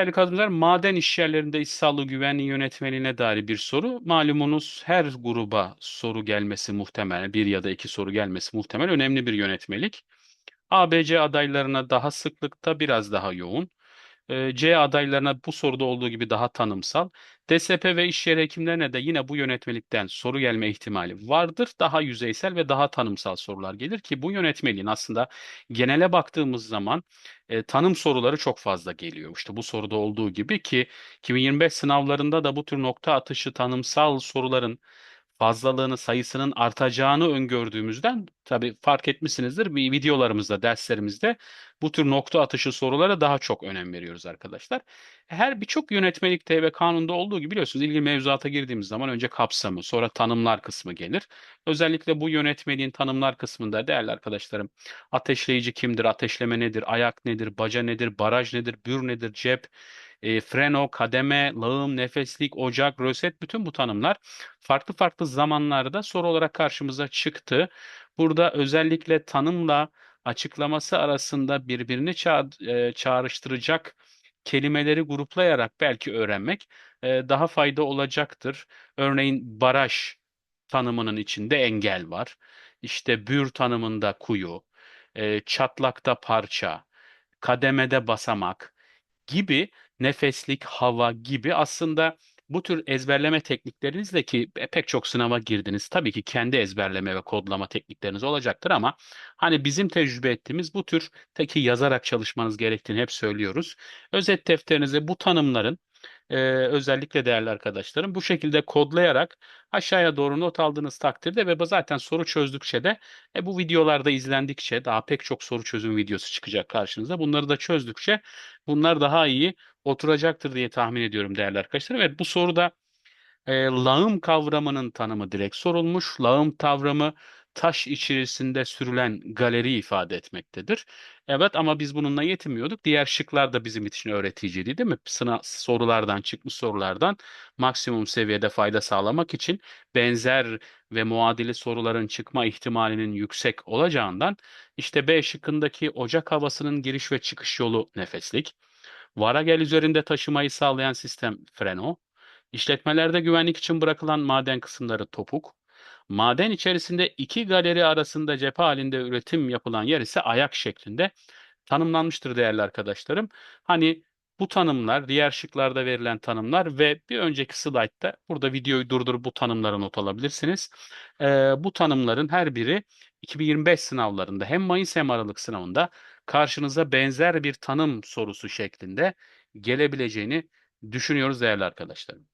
Değerli kadınlar, maden işyerlerinde iş sağlığı güvenliği yönetmeliğine dair bir soru. Malumunuz her gruba soru gelmesi muhtemel, bir ya da iki soru gelmesi muhtemel önemli bir yönetmelik. ABC adaylarına daha sıklıkta biraz daha yoğun. Ee, C adaylarına bu soruda olduğu gibi daha tanımsal. DSP ve iş yeri hekimlerine de yine bu yönetmelikten soru gelme ihtimali vardır. Daha yüzeysel ve daha tanımsal sorular gelir ki bu yönetmeliğin aslında genele baktığımız zaman e, tanım soruları çok fazla geliyor. İşte bu soruda olduğu gibi ki 2025 sınavlarında da bu tür nokta atışı tanımsal soruların fazlalığını, sayısının artacağını öngördüğümüzden tabii fark etmişsinizdir bir videolarımızda, derslerimizde bu tür nokta atışı sorulara daha çok önem veriyoruz arkadaşlar. Her birçok yönetmelikte ve kanunda olduğu gibi biliyorsunuz ilgili mevzuata girdiğimiz zaman önce kapsamı, sonra tanımlar kısmı gelir. Özellikle bu yönetmeliğin tanımlar kısmında değerli arkadaşlarım ateşleyici kimdir, ateşleme nedir, ayak nedir, baca nedir, baraj nedir, bür nedir, cep, e, freno, kademe, lağım, nefeslik, ocak, röset bütün bu tanımlar farklı farklı zamanlarda soru olarak karşımıza çıktı. Burada özellikle tanımla açıklaması arasında birbirini ça- e, çağrıştıracak kelimeleri gruplayarak belki öğrenmek e, daha fayda olacaktır. Örneğin baraj tanımının içinde engel var. İşte bür tanımında kuyu, e, çatlakta parça, kademede basamak gibi nefeslik, hava gibi aslında bu tür ezberleme tekniklerinizle ki pek çok sınava girdiniz. Tabii ki kendi ezberleme ve kodlama teknikleriniz olacaktır ama hani bizim tecrübe ettiğimiz bu tür teki yazarak çalışmanız gerektiğini hep söylüyoruz. Özet defterinize bu tanımların e, özellikle değerli arkadaşlarım bu şekilde kodlayarak aşağıya doğru not aldığınız takdirde ve zaten soru çözdükçe de e, bu videolarda izlendikçe daha pek çok soru çözüm videosu çıkacak karşınıza. Bunları da çözdükçe bunlar daha iyi oturacaktır diye tahmin ediyorum değerli arkadaşlar. Evet bu soruda e, lağım kavramının tanımı direkt sorulmuş. Lağım kavramı taş içerisinde sürülen galeri ifade etmektedir. Evet ama biz bununla yetinmiyorduk. Diğer şıklar da bizim için öğreticiydi değil mi? Sınav sorulardan, çıkmış sorulardan maksimum seviyede fayda sağlamak için benzer ve muadili soruların çıkma ihtimalinin yüksek olacağından işte B şıkkındaki ocak havasının giriş ve çıkış yolu nefeslik. Varagel üzerinde taşımayı sağlayan sistem freno. İşletmelerde güvenlik için bırakılan maden kısımları topuk. Maden içerisinde iki galeri arasında cephe halinde üretim yapılan yer ise ayak şeklinde tanımlanmıştır değerli arkadaşlarım. Hani bu tanımlar, diğer şıklarda verilen tanımlar ve bir önceki slaytta burada videoyu durdurup bu tanımları not alabilirsiniz. Ee, bu tanımların her biri 2025 sınavlarında hem Mayıs hem Aralık sınavında karşınıza benzer bir tanım sorusu şeklinde gelebileceğini düşünüyoruz değerli arkadaşlarım.